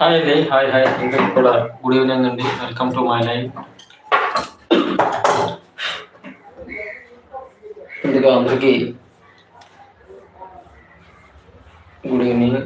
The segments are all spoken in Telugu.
హాయ్ అండి హాయ్ హాయ్. అందరికి కూడా గుడ్ ఈవినింగ్ అండి. Welcome to my life. ముందుగా అందరికీ good evening.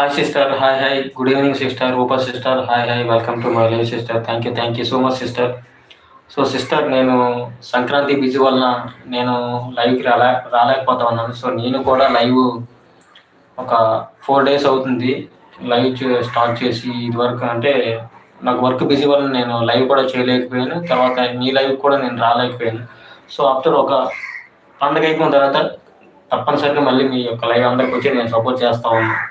Hi sister hi hi good evening sister Rupa sister hi hi welcome to my live sister thank you thank you so much sister so sister నేను సంక్రాంతి బిజీ వలన నేను లైవ్కి రాలే రాలేకపోతా ఉన్నాను సో నేను కూడా లైవ్ ఒక ఫోర్ డేస్ అవుతుంది. లైవ్ చే- స్టార్ట్ చేసి ఇదివరకు అంటే నాకు వర్క్ బిజీ వల్ల నేను లైవ్ కూడా చేయలేకపోయాను. తర్వాత మీ లైవ్ కూడా నేను రాలేకపోయాను. సో ఆఫ్టర్ ఒక పండగ అయిపోయిన తర్వాత తప్పనిసరిగా మళ్ళీ మీ యొక్క లైవ్ అందరికి వచ్చి నేను సపోర్ట్ చేస్తా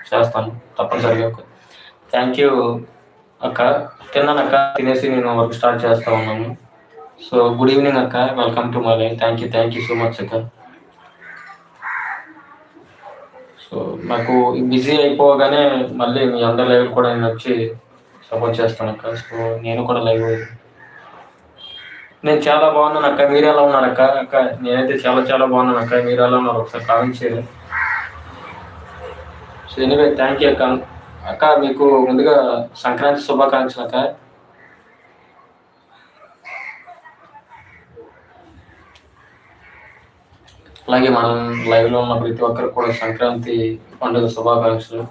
చేస్తాను తప్పనిసరిగా. థ్యాంక్ యూ అక్క. తిన్నాను అక్క. తినేసి నేను వర్క్ స్టార్ట్ చేస్తా ఉన్నాను. సో గుడ్ ఈవినింగ్ అక్క. Welcome to my live thank you thank you so much అక్క. సో నాకు బిజీ అయిపోగానే మళ్ళీ మీ అందరి లైవ్ కూడా నేను వచ్చి సపోర్ట్ చేస్తాను అక్క. సో నేను కూడా లైవ్ నేను చాలా బాగున్నాను అక్క. మీరు ఎలా ఉన్నారు అక్క? అక్క నేనైతే చాలా చాలా బాగున్నాను అక్క. మీరు ఎలా ఉన్నారు ఒకసారి కామెంట్ చేయాలి సో ఎనివే థ్యాంక్ యూ అక్క. అక్క మీకు ముందుగా సంక్రాంతి శుభాకాంక్షలు అక్క. అలాగే మనం లైవ్లో ఉన్న ప్రతి ఒక్కరికి కూడా సంక్రాంతి పండుగ శుభాకాంక్షలు.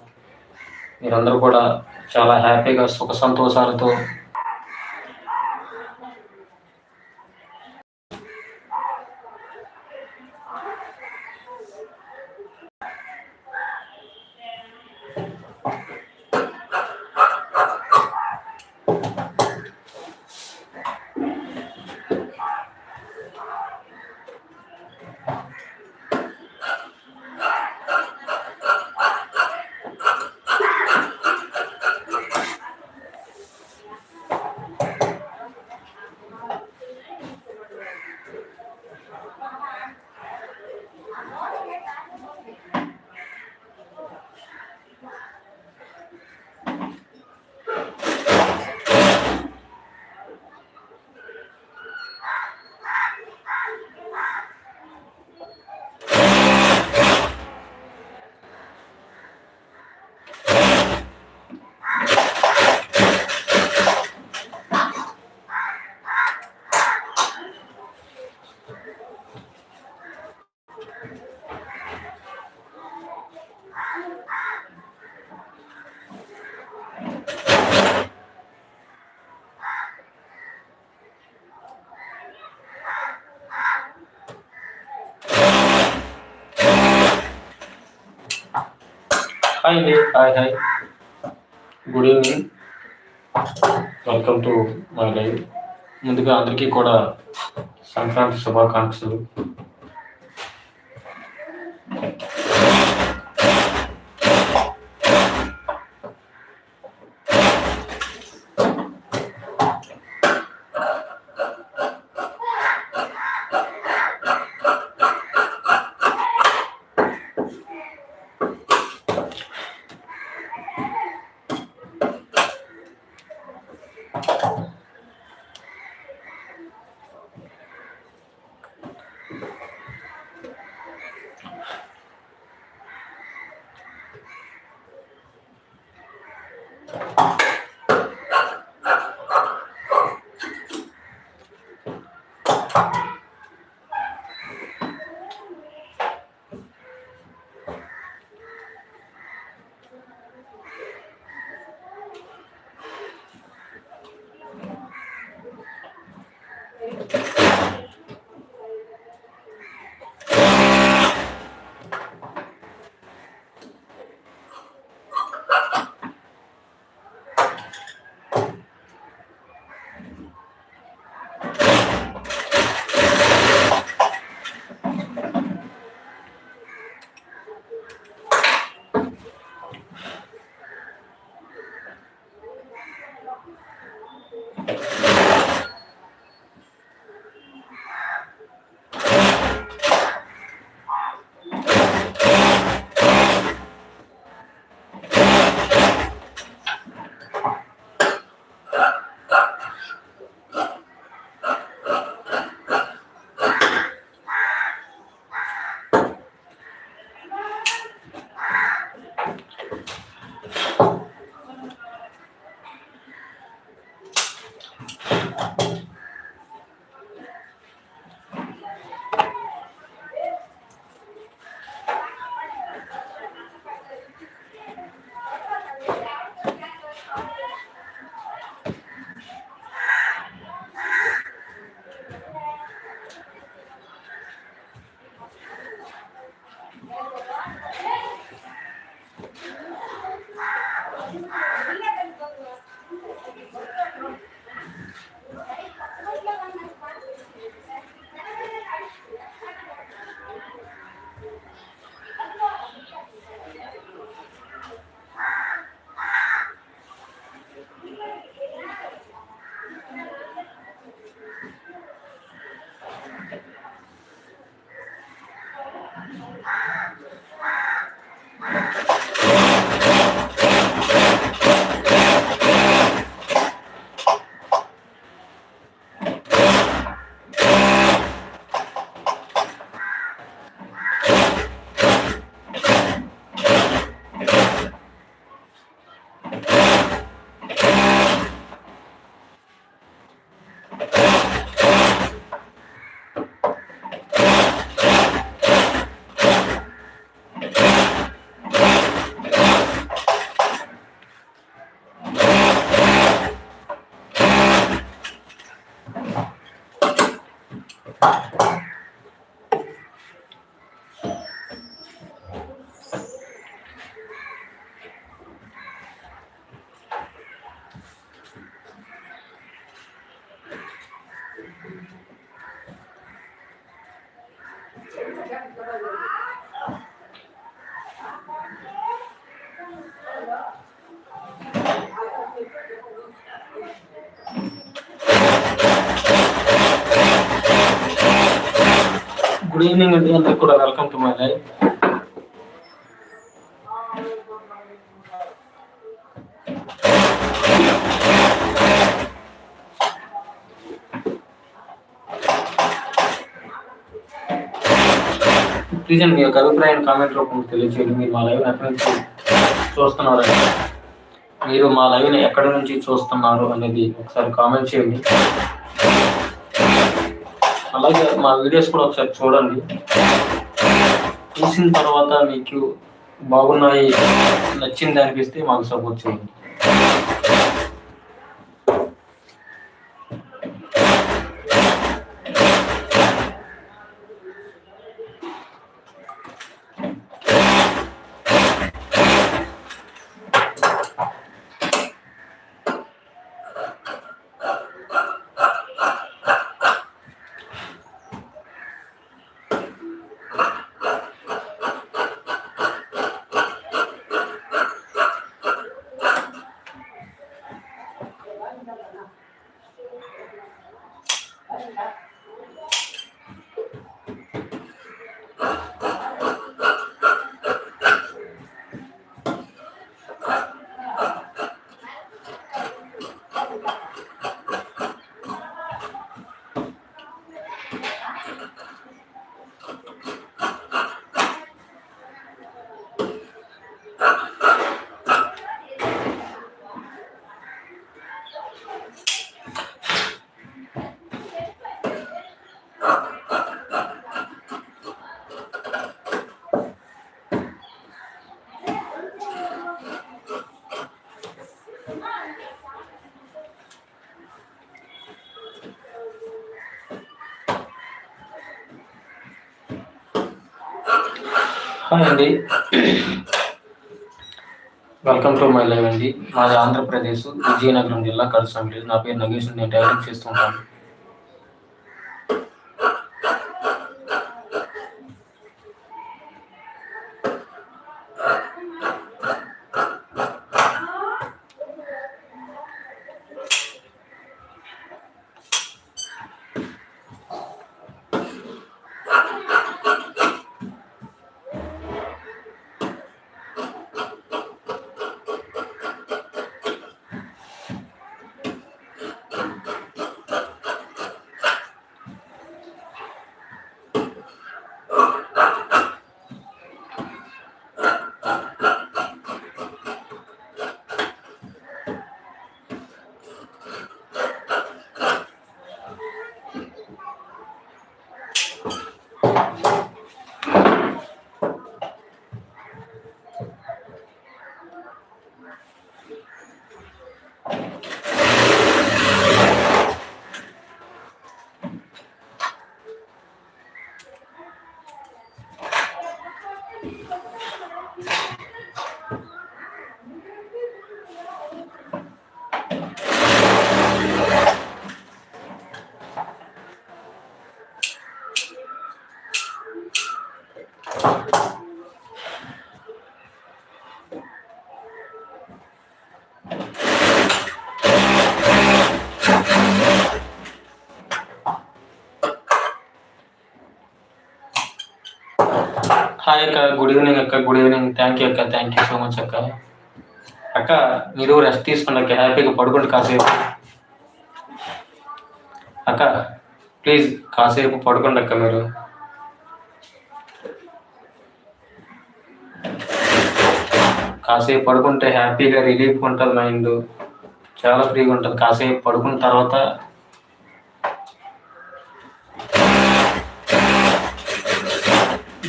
మీరందరూ కూడా చాలా హ్యాపీగా సుఖ సంతోషాలతో హాయ్ అండి hi hi good evening welcome to my live ముందుగా అందరికీ కూడా సంక్రాంతి శుభాకాంక్షలు. ప్లీజ్ అండి మీ యొక్క అభిప్రాయాన్ని కామెంట్ రూపంలో తెలియజేయండి మీరు మా లైవ్ ఎక్కడి నుంచి చూస్తున్నారు మీరు మా లైవ్ని ఎక్కడి నుంచి చూస్తున్నారు అనేది ఒకసారి కామెంట్ చేయండి. అలాగే మా వీడియోస్ కూడా ఒకసారి చూడండి. చూసిన తర్వాత మీకు బాగున్నాయి నచ్చింది అనిపిస్తే మాకు సపోర్ట్ చేయండి. హాయ్ అండి వెల్కమ్ టు మై లైవ్ అండి మాది ఆంధ్రప్రదేశ్ విజయనగరం జిల్లా విలేజ్ నా పేరు నగేష్ నేను డైరెక్ట్ చేస్తుంటాను హాయ్ అక్క గుడ్ ఈవినింగ్ అక్క గుడ్ ఈవినింగ్. థ్యాంక్ యూ అక్క థ్యాంక్ యూ సో మచ్ అక్క. అక్క మీరు రెస్ట్ తీసుకోండి అక్క హ్యాపీగా పడుకోండి కాసేపు. అక్క ప్లీజ్ కాసేపు పడుకోండి అక్క మీరు. కాసేపు పడుకుంటే హ్యాపీగా రిలీఫ్ ఉంటుంది మైండ్ చాలా ఫ్రీగా ఉంటుంది. కాసేపు పడుకున్న తర్వాత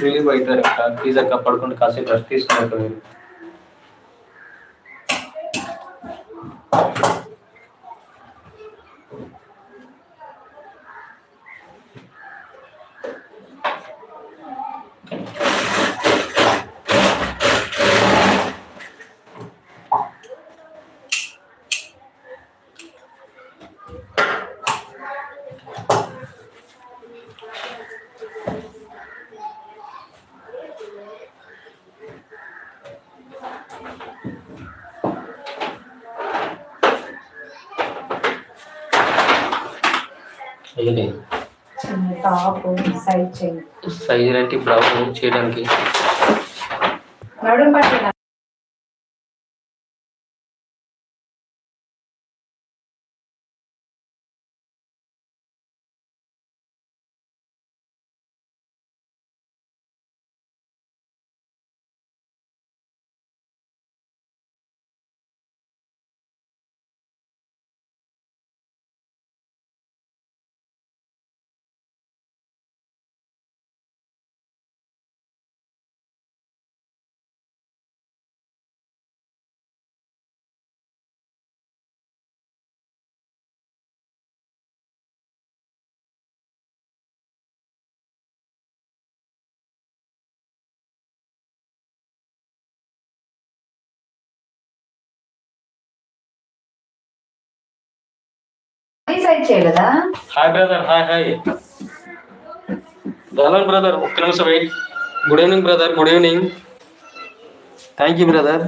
రిలీవ్ అవుతారు. అక్క అక్క పడుకుంటే కాసేపు రెస్ట్ తీసుకున్నట్టు సైజు సైజ్ అంటే బ్లౌజ్ చేయడానికి. నడుం చేయలేదా? Hi brother hi hi hello brother ఒక్క నిమిషం wait. Good evening brother good evening thank you brother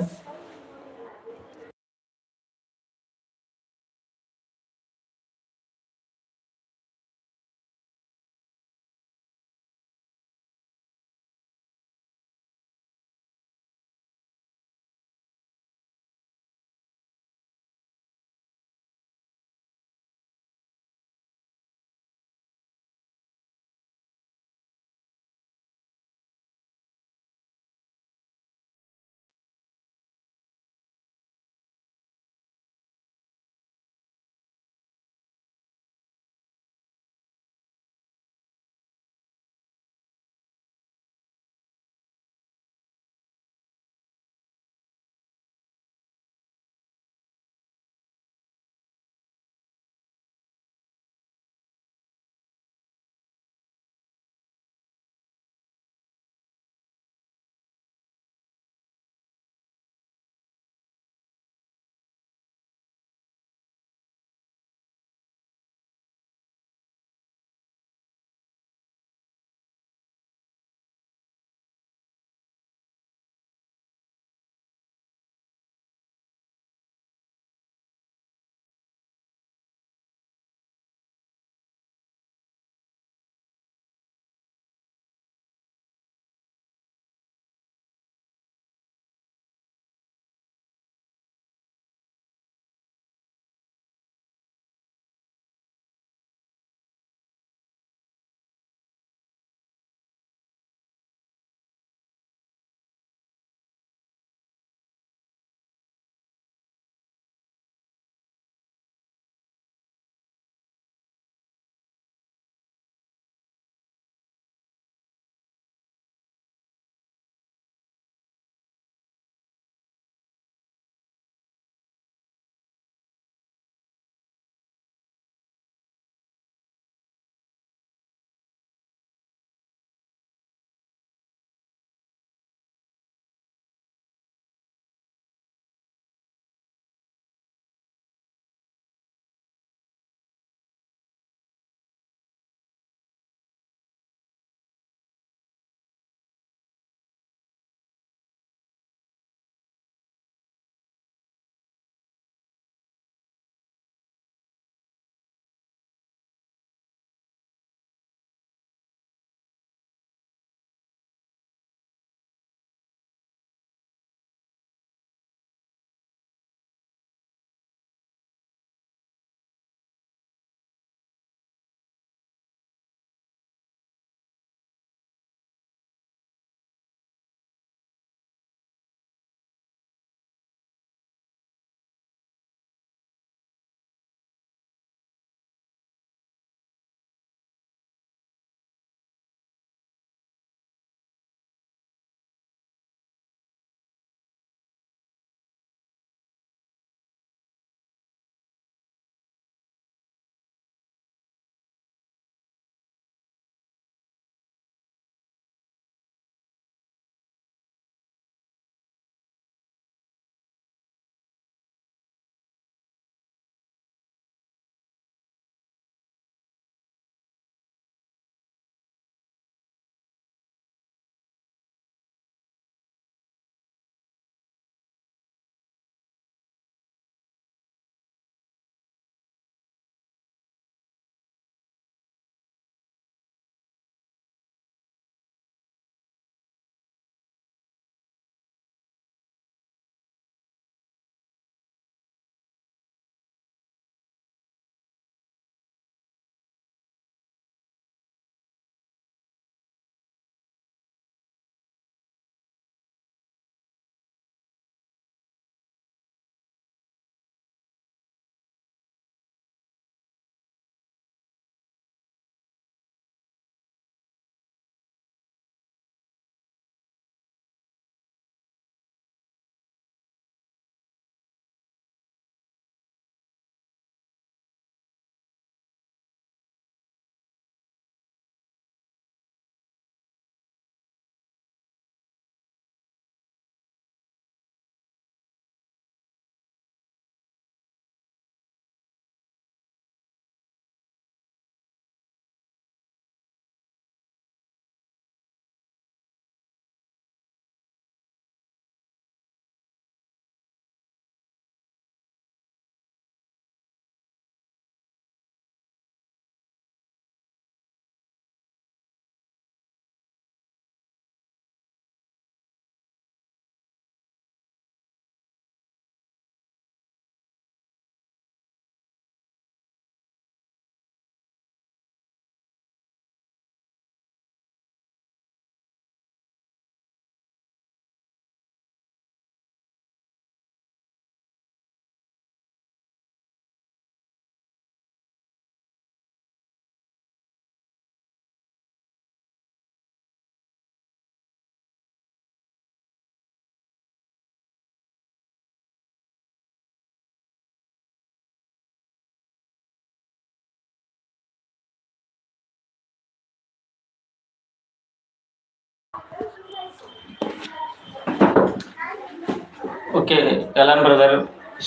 okay Elan brother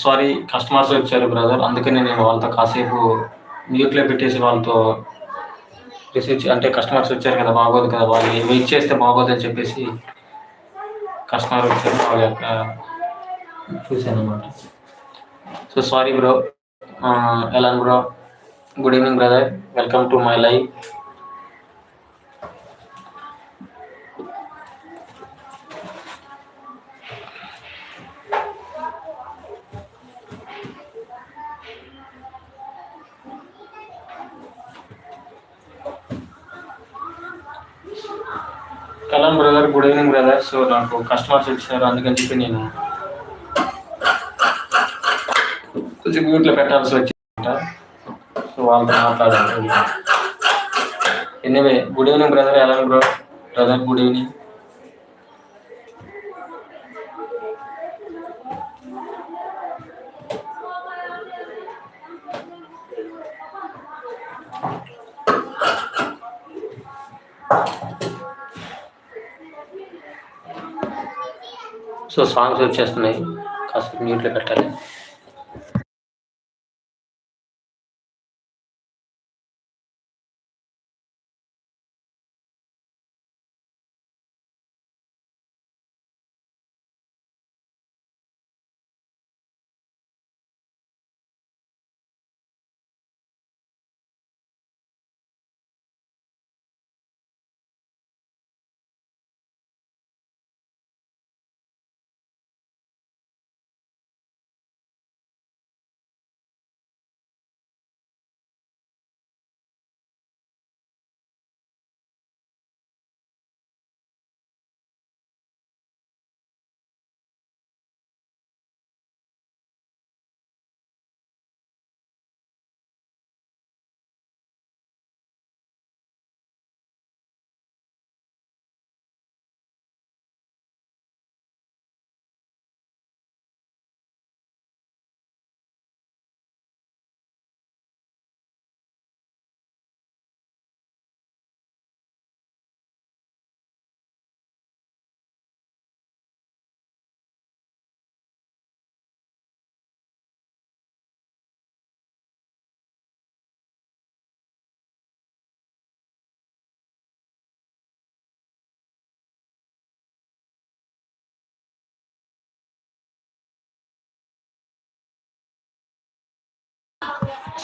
sorry customers వచ్చారు బ్రదర్. అందుకని నేను వాళ్ళతో కాసేపు మ్యూట్లో పెట్టేసి వాళ్ళతో రిసీవ్ అంటే కస్టమర్స్ వచ్చారు కదా బాగోదు కదా వాళ్ళు వెయిట్ చేస్తే బాగోదు అని చెప్పేసి కస్టమర్ వచ్చారు. వాళ్ళ యొక్క చూశాను అనమాట so sorry bro Elan bro good evening brother. Welcome to my life Kalam brother good evening brother so నాకు కస్టమర్స్ వచ్చారు అందుకని చెప్పి నేను కొంచెం మ్యూట్లో పెట్టాల్సి వచ్చిందంట. సో వాళ్ళతో మాట్లాడాలి. ఎనివే గుడ్ ఈవినింగ్ బ్రదర్ ఎలా bro brother good evening so songs వచ్చేస్తున్నాయి. కాస్త మ్యూట్లో పెట్టాలి.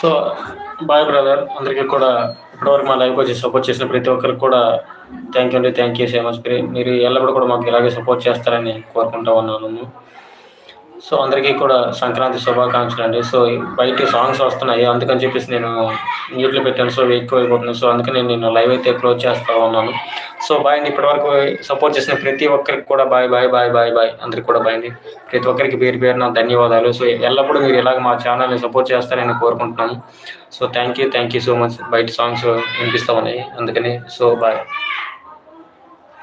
So bye brother. అందరికీ కూడా ఇప్పటివరకు మా లైఫ్ వచ్చి సపోర్ట్ చేసిన ప్రతి ఒక్కరికి కూడా థ్యాంక్ యూ అండి. థ్యాంక్ యూ సో మచ్ మీరు ఎల్లప్పుడూ కూడా మాకు ఇలాగే సపోర్ట్ చేస్తారని కోరుకుంటా ఉన్నాను. సో అందరికీ కూడా సంక్రాంతి శుభాకాంక్షలు అండి. సో బయట సాంగ్స్ వస్తున్నాయి. అందుకని చెప్పేసి నేను మ్యూట్లో పెట్టాను. సో ఎక్కువ అయిపోతుంది. సో అందుకని నేను లైవ్ అయితే క్లోజ్ చేస్తా ఉన్నాను. సో బాయ్ అండి. ఇప్పటివరకు సపోర్ట్ చేసిన ప్రతి ఒక్కరికి కూడా bye bye bye bye bye. అందరికి కూడా బాయ్ అండి. ప్రతి ఒక్కరికి పేరు పేరున ధన్యవాదాలు. సో ఎల్లప్పుడూ మీరు ఇలాగ మా ఛానల్ని సపోర్ట్ చేస్తారని కోరుకుంటున్నాను. So thank you thank you so much. బయట సాంగ్స్ వినిపిస్తామని అందుకని సో బాయ్.